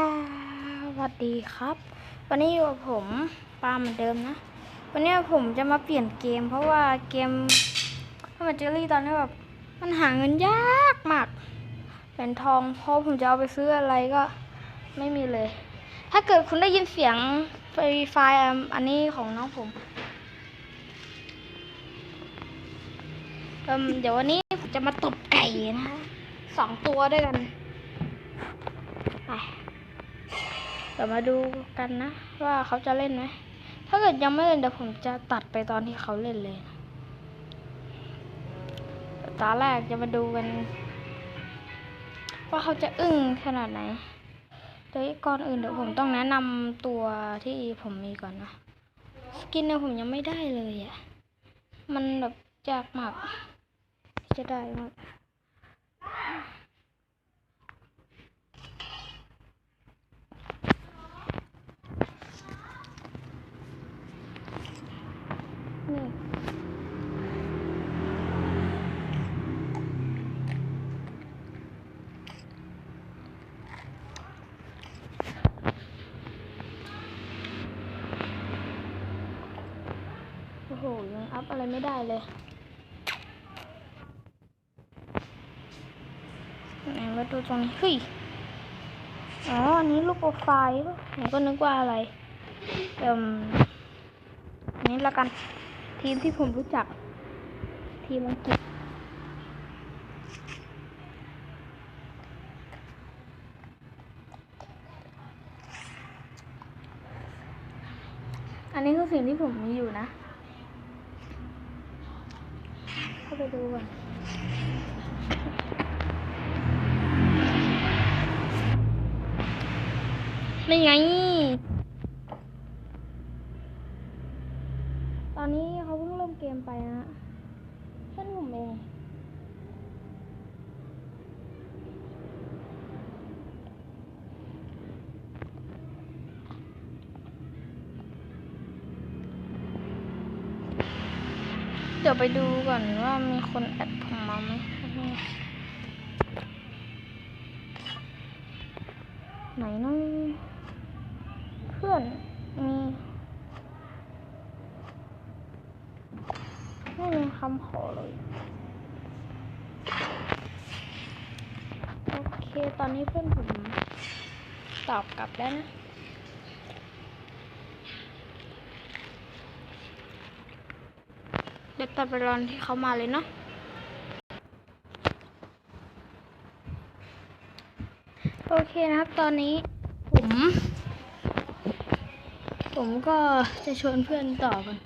ค่ะสวัสดีครับ วันนี้อยู่กับผมปาเหมือนเดิมนะ วันนี้ผมจะมาเปลี่ยนเกม เพราะว่าเกมถ้ามันเจอรี่ตอนนี้แบบมันหาเงินยากมากเป็นทองเพราะผมจะเอาไปซื้ออะไรก็ไม่มีเลย ถ้าเกิดคุณได้ยินเสียงไฟไฟอันนี้ของน้องผมเเดี๋ยววันนี้ผมจะมาตบไก่นะคะสองตัวด้วยกันไป เดี๋ยวมาดูกันนะ ว่าเขาจะเล่นไหม ถ้าเกิดยังไม่เล่นเดี๋ยวผมจะตัดไปตอนที่เขาเล่นเลยนะตาแรกจะมาดูกัน ว่าเขาจะอึ้งขนาดไหนแต่ก่อนอื่นเดี๋ยวผมต้องแนะนำตัวที่ผมมีก่อนนะ สกินเนี่ยผมยังไม่ได้เลยอะ่ะ มันแบบยากมากจะได้มาก หยังอัพอะไรไม่ได้เลยไหนมาดูตรงนี้เฮ้ยอ๋ออันนี้รูปโปรไฟล์ผมก็นึกว่าอะไรเอ่มนนี้ละกันทีมที่ผมรู้จัก ทีมอังกฤษอันนี้คือสิ่งที่ผมมีอยู่นะ เข้าไปดูอะนี่ไง ตอนนี้เขาเพิ่งเริ่มเกมไปนะเพื่อนผมเอง ยวไปดูก่อนว่ามีคนแอดผมมาไหมไหนน้องเพื่อนมีไม่มีคำขอเลย โอเค ตอนนี้เพื่อนผมตอบกลับแล้วนะ ตอนไปรอนที่เขามาเลยเนาะโอเคนะครับตอนนี้ผม ผมก็จะชวนเพื่อนต่อกัน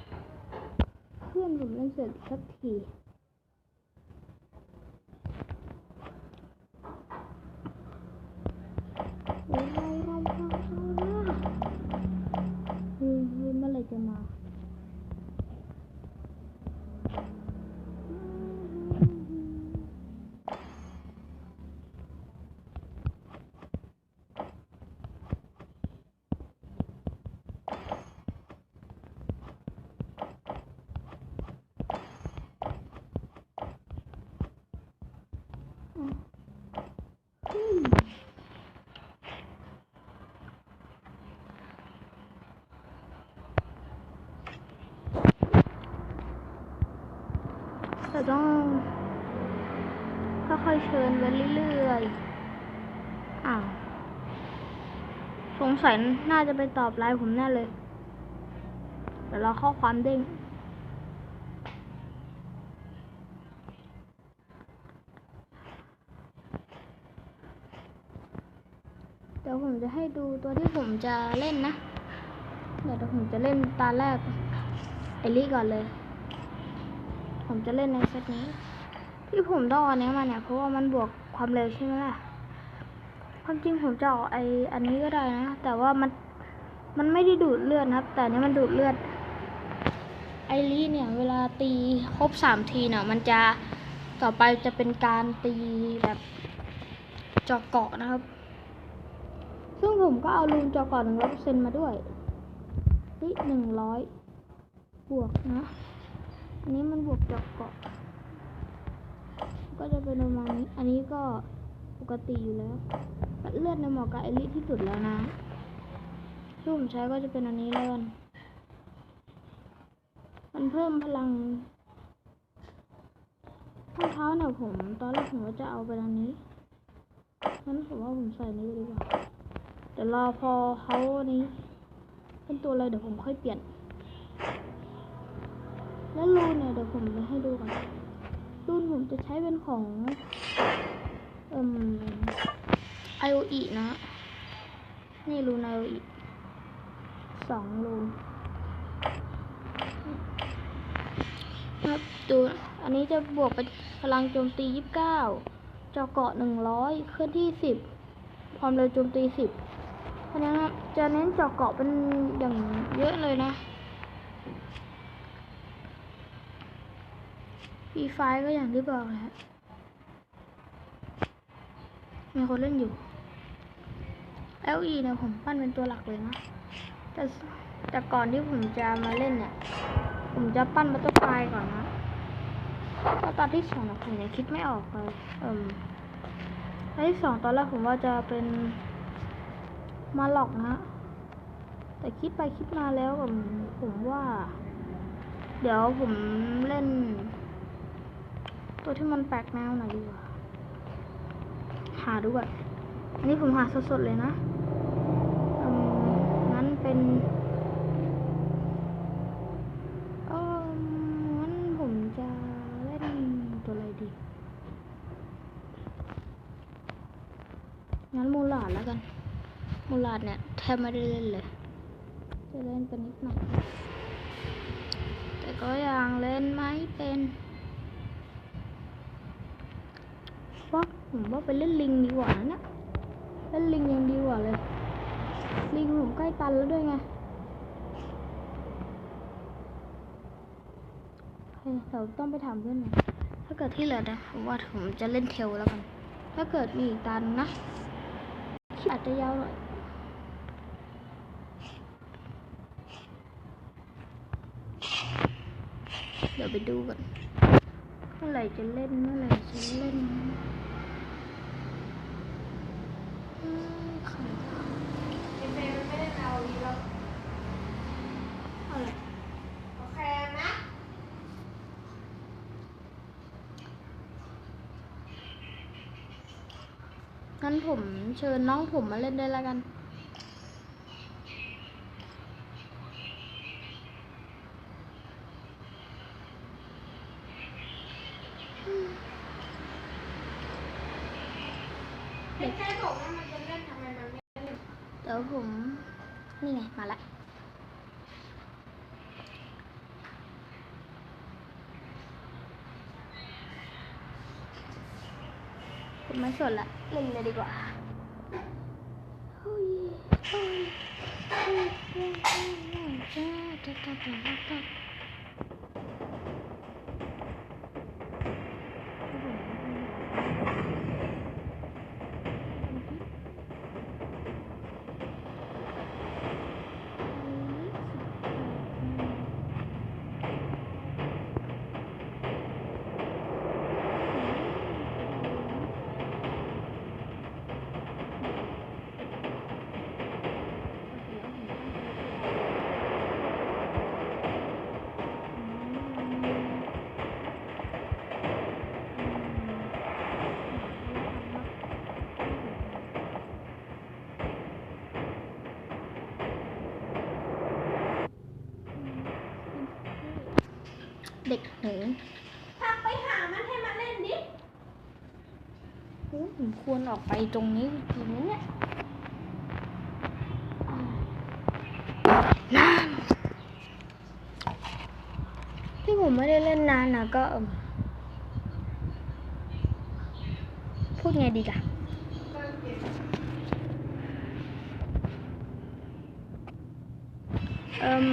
เพื่อนผมเล่นเสร็จสักที โอ้ยเราเราเราเราเฮ้ยเฮ้ยเมื่อไหรจะมา แต่ต้องค่อยๆ เชิญไปเรื่อยๆ อ้าว สงสัยน่าจะไปตอบไลน์ผมแน่เลย เดี๋ยวรอข้อความเด้งเดี๋ยวผมจะให้ดูตัวที่ผมจะเล่นนะ เดี๋ยวผมจะเล่นตาแรกไอรีก่อนเลย ผมจะเล่นในเซตนี้ ที่ผมต้องเอาอันนี้มาเนี่ย เพราะว่ามันบวกความเร็วใช่ไหมล่ะ ความจริงผมจะเอาไออันนี้ก็ได้นะ แต่ว่ามัน มันไม่ได้ดูดเลือดนะครับ แต่นี้มันดูดเลือด ไอรีเนี่ย เวลาตีครบสามทีเนี่ย มันจะต่อไปจะเป็นการตีแบบเจาะเกาะนะครับ ซึ่งผมก็เอาลูนเจาะเกาะหนึ่งร้อยเปอร์เซ็นต์มาด้วยเฮ้หนึ่งร้อยบวกนะ อันนี้มันบวกเจาะเกาะ ก็จะเป็นประมาณนี้ อันนี้ก็ปกติอยู่แล้ว เลือดในหมอกับเอลิที่สุดแล้วนะที่ผมใช้ก็จะเป็นอันนี้เลยกันมันเพิ่มพลังรองเท้าเนี่ยผม ตอนแรกผมว่าจะเอาไปอันนี้งั้นผมว่าผมใส่นี้ดีกว่าเดี๋ยวรอพอเขาอันนี้ เป็นตัวอะไรเดี๋ยวผมค่อยเปลี่ยน แล้วรูเนี่ยเดี๋ยวผมจะให้ดูก่อน รูนผมจะใช้เป็นของเอ่ม IOE นะ นี่รูน IOE สองรูนครับดูอันนี้จะบวกเป็นพลังโจมตี 29เจาะเกาะ 100 เคลื่อนที่ 10 ความเร็วโจมตี 10 เพราะนั้นจะเน้นเจาะเกาะเป็นอย่างเยอะเลยนะ ฟีไฟก็อย่างที่บอกแหละมีคนเล่นอยู่ LE เนี่ยผมปั้นเป็นตัวหลักเลยนะ แต่แต่ก่อนที่ผมจะมาเล่นเนี่ย ผมจะปั้นบัตเตอร์ไฟก่อนนะตอนที่สองผมยังคิดไม่ออกเลยเอิมตอนที่สองตอนแรกผมว่าจะเป็นมาหลอกนะ แต่คิดไปคิดมาแล้วผมผมว่า เดี๋ยวผมเล่น ตัวที่มันแปลกแนวหน่อยดีกว่าหาดูก่อนอันนี้ผมหาสดๆเลยนะอืมงั้นเป็นเอองั้นผมจะเล่นตัวอะไรดี งั้นมูลาดแล้วกัน มูลาดเนี่ยแทบไม่ได้เล่นเลย จะเล่นเป็นนิดหน่อยแต่ก็ยังเล่นไม่เป็นว่า ผมว่าไปเล่นลิงดีกว่านะเนี่ยเล่นลิงยังดีกว่าเลย ลิงผมใกล้ตันแล้วด้วยไงเฮ้ยเราต้องไปถามเพื่อนหน่อยถ้าเกิดที่เหลือนะผมว่าผมจะเล่นเทลแล้วกัน ถ้าเกิดมีอีกตันนะคลิปอาจจะยาวหน่อยเดี๋ยวไปดูก่อนเมื่อไหร่จะเล่นเมื่อไหร่จะเล่น งั้นผมเชิญน้องผมมาเล่นด้วยแล้วกัน เด็กแค่บอกว่ามันจะเล่นทำไมมันไม่เล่น เดี๋ยวผม นี่ไง มาละ ผม ไม่สนละเล่นเลยดีกว่าเหนูทักไปหามันให้มาเล่นดิโอ้ผมควรออกไปตรงนี้จริงๆนะเนี่ยอ่าน้ำที่ผมไม่ได้เล่นนานนะก็เอิ่มพูดไงดีล่ะเอิ่ม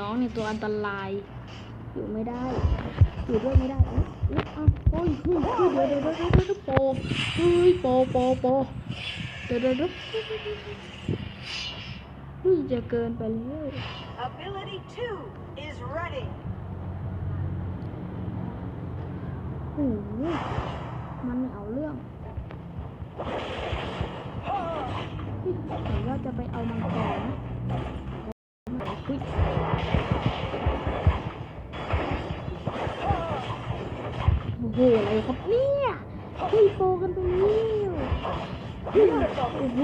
น้องเนี่ยตัวอันตราย อยู่ไม่ได้ อยู่ด้วยไม่ได้อุ๊ยอุ๊ยอ้าวโอ้ยเฮ้ยเฮ้ยเดี๋ยวเดี๋ยวเดี๋ยวเดี๋ยวโปเฮ้ยโปโปโปเดี๋ยวเดี๋ยวเดี๋ยวเฮ้ยจะเกินไปแล้ว Ability 2 is ready. โอ้โหมันไม่เอาเรื่องเฮ้ยเห็นว่าจะไปเอามังกร หอะไรครับเนี่ยเฮ้ยโปกันไปแล้วเฮ้ยโอ้โห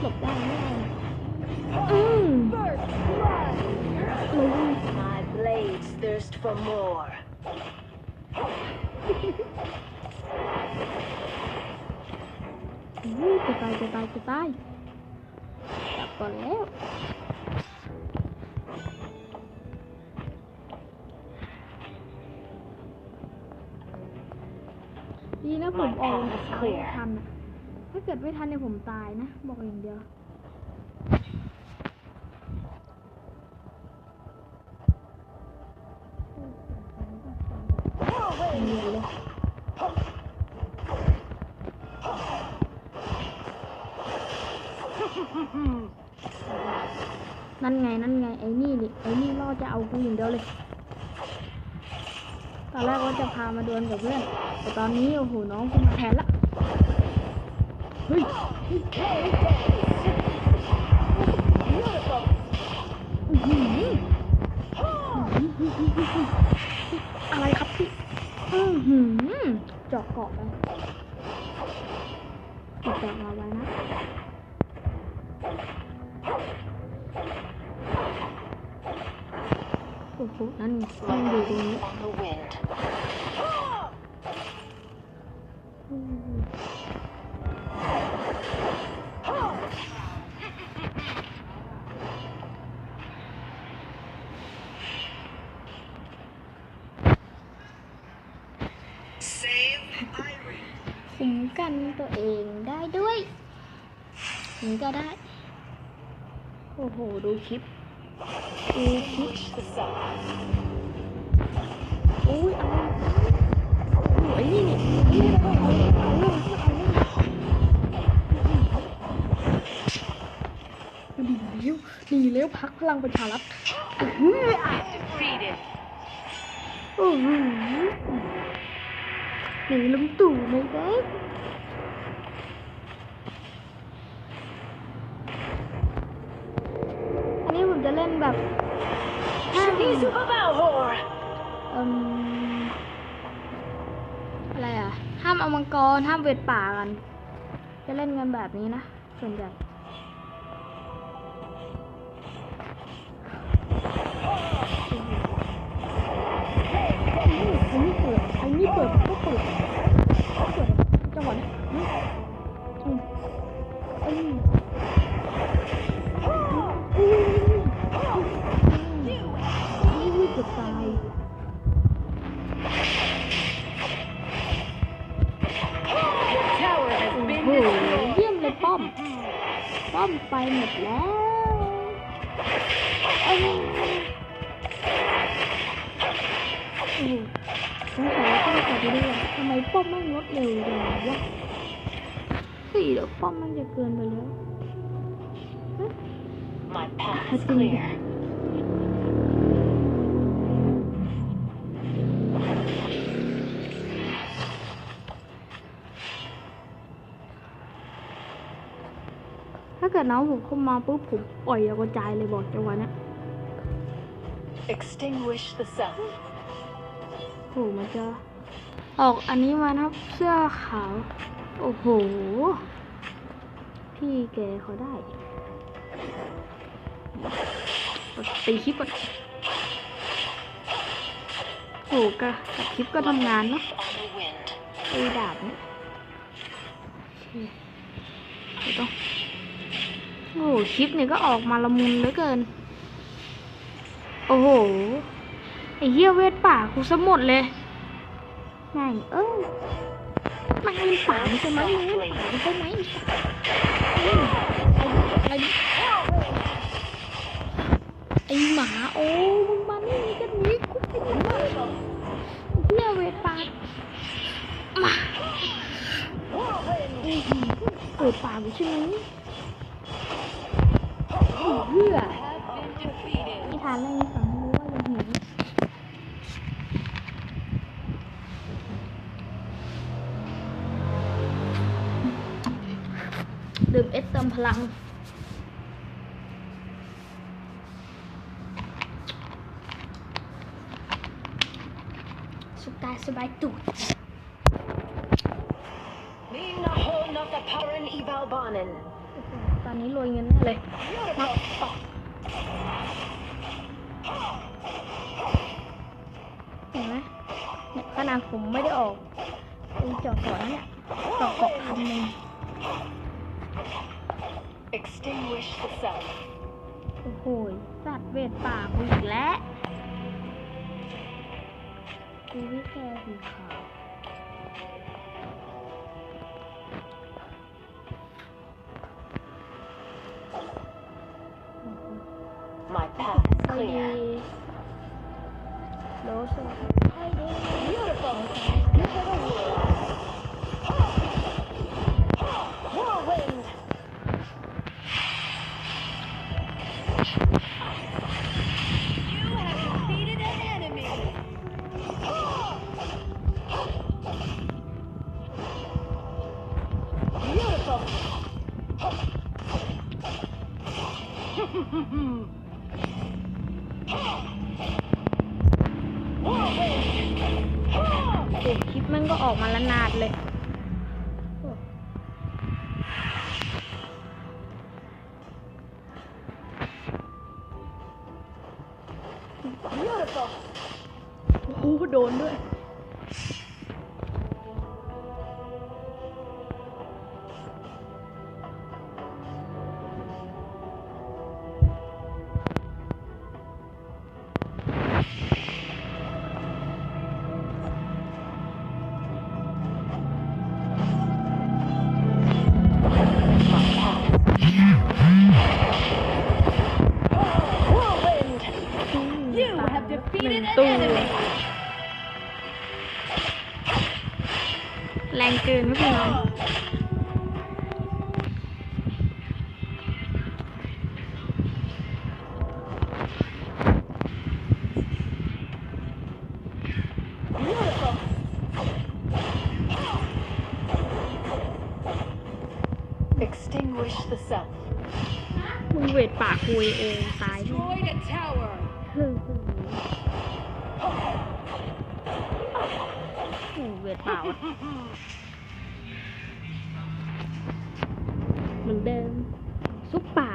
หลบได้ไม่ได้อืม First blood. เลย My blades thirst for more. อู้จะตายจะตายจะตายจับก่อนแล้ว ผมออกจากเขาไม่ทันอะถ้าเกิดไม่ทันเนี่ยผมตายนะ บอกอย่างเดียวเนียนเลยนั่นไง นั่นไง ไอ้นี่นี่ไอ้นี่ล่อจะเอากูอย่างเดียวเลย ตอนแรกว่าจะพามาดวลกับเพื่อน แต่ตอนนี้โอ้โหน้องกูมาแทนละ เฮ้ยอะไรครับพี่อือหือเจาะเกาะไปเจาะมาไว้นะ อ้โหนั่นไงนั่งอยู่ตรงนี้คุ้มกันตัวเองได้ด้วย นี่ก็ได้ โอ้โห ดูคลิป ดูคลิป The sun. อุ้ยอะไรโอ้โหไอ้นี่นี่เอาเอาเอาเอาดีแล้วดีแล้วพักพลังประชารัฐเฮ้ย Defeated. โอ้โหหนีลุงตู่ไม่ได้อันนี้ผมจะเล่นแบบห้าม Shanizu Valhor. เอิ่มอะไรอะ ห้ามเอามังกร ห้ามเวทป่ากัน จะเล่นกันแบบนี้นะ ส่วนใหญ่ เฮ้ยเดี๋ยวป้อมมันจะเกินไปแล้ว My path I is think- clear. ถ้าเกิดน้องผมเข้ามาปุ๊บผมปล่อยเอากระจายเลยบอกจังหวะเนี้ย Extinguish the sun. โหมันจะ ออกอันนี้มานะครับเสื้อขาวโอ้โห พี่แกเขาได้ตีคลิปก่อนโอ้กะกับคลิปก็ทำงานเนาะ On the wind. ตีดาบเนี่ยโอเคเดี๋ยวต้องโอ้โหคลิปเนี่ยก็ออกมาละมุนเหลือเกิน โอ้โห ไอ้เหี้ยเวทป่ากูสมดเลยไงเออ มันเป็นป่าไม่ใช่ไหมมันเป็นป่าไม่ใช่ไหมไอไอหมาโอ้มึงมานี่กันนี้กูไปไหนเฮียเวทปาดมาเปิดปากใช่ไหมเพื่อนิทานเรื่องนี้สอนให้รู้ว่าอย่าหิว มเอสเติมพลังสบายสบายตูด Being a whole not the power in eval bonin. ตอนนี้รวยเงินแน่เลยมาต่อเห็นไหมเนี่ยขนาดผมไม่ได้ออกไอ้จอก่อนนะเนี่ยต่อเกาะพันหนึ่ง Extinguish the cell. โอ้โหสัตว์เวทป่ากูอีกแล้วกูไม่แค่สีขาว เห็นคลิปมันก็ออกมาละนาดเลย Extinguish the self. มึงเวทปากคุยเองตายด้วย Destroyed a tower. เฮ้ยโอ้โหเวทเปล่าอะเหมือนเดิมซุปป่า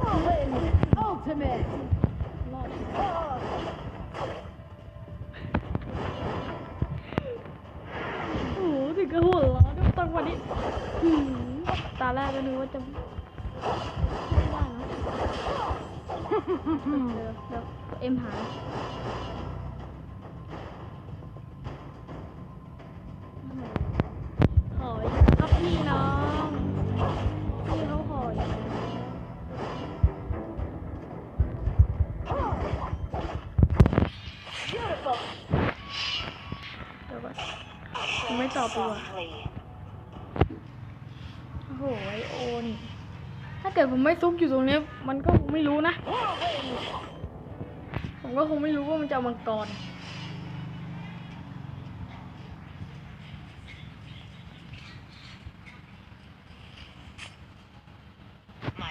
Whirlwind. Ultimate. โอ้โหถึงกับหัวเร้อนตั้ง วันนี้ตาแรกก็นึกว่าจะไม่ได้นะเดี๋ยวเดี๋ยวเอ็มหายขออีกครับพี่น้องพี่เขาขออีกแล้ว Beautiful. เดี๋ยวก่อนไม่ตอบดีกว่า Softly. โอ้โหไอโอนี่ ถ้าเกิดผมไม่ซุกอยู่ตรงนี้ มันก็คงไม่รู้นะ ผมก็คงไม่รู้ว่ามันจะมังกร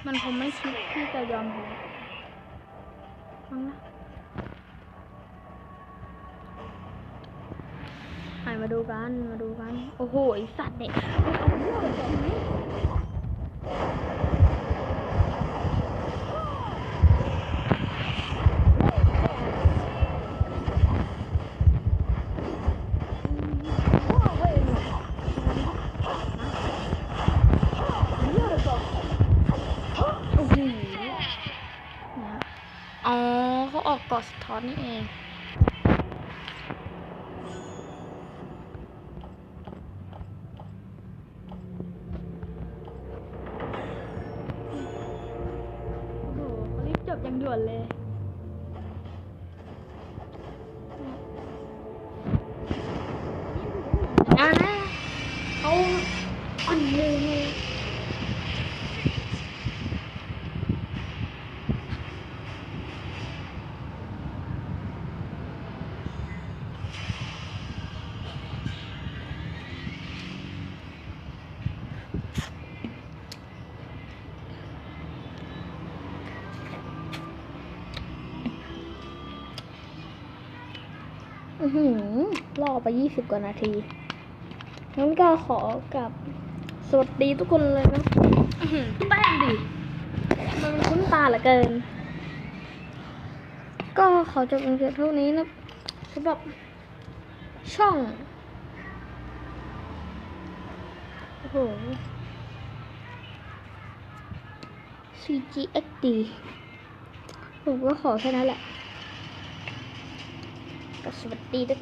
มันคงไม่คิดที่จะยอมแพ้ฟังนะหายมาดูกัน มาดูกัน โอ้โห ไอสัตว์เนี่ยโอ้โหนะอ๋อเขาออกเกาะสะท้อนนี่เอง หือรอไปยี่สิบกว่านาที งั้นก็ขอกับสวัสดีทุกคนเลยนะอื้อหือแป้งดิ มันคุ้นตาเหลือเกิน ก็ขอจบเพียงเท่านี้นะสำหรับช่อง โอ้โห CGXD ผมก็ขอแค่นั้นแหละ Şimdi değdik.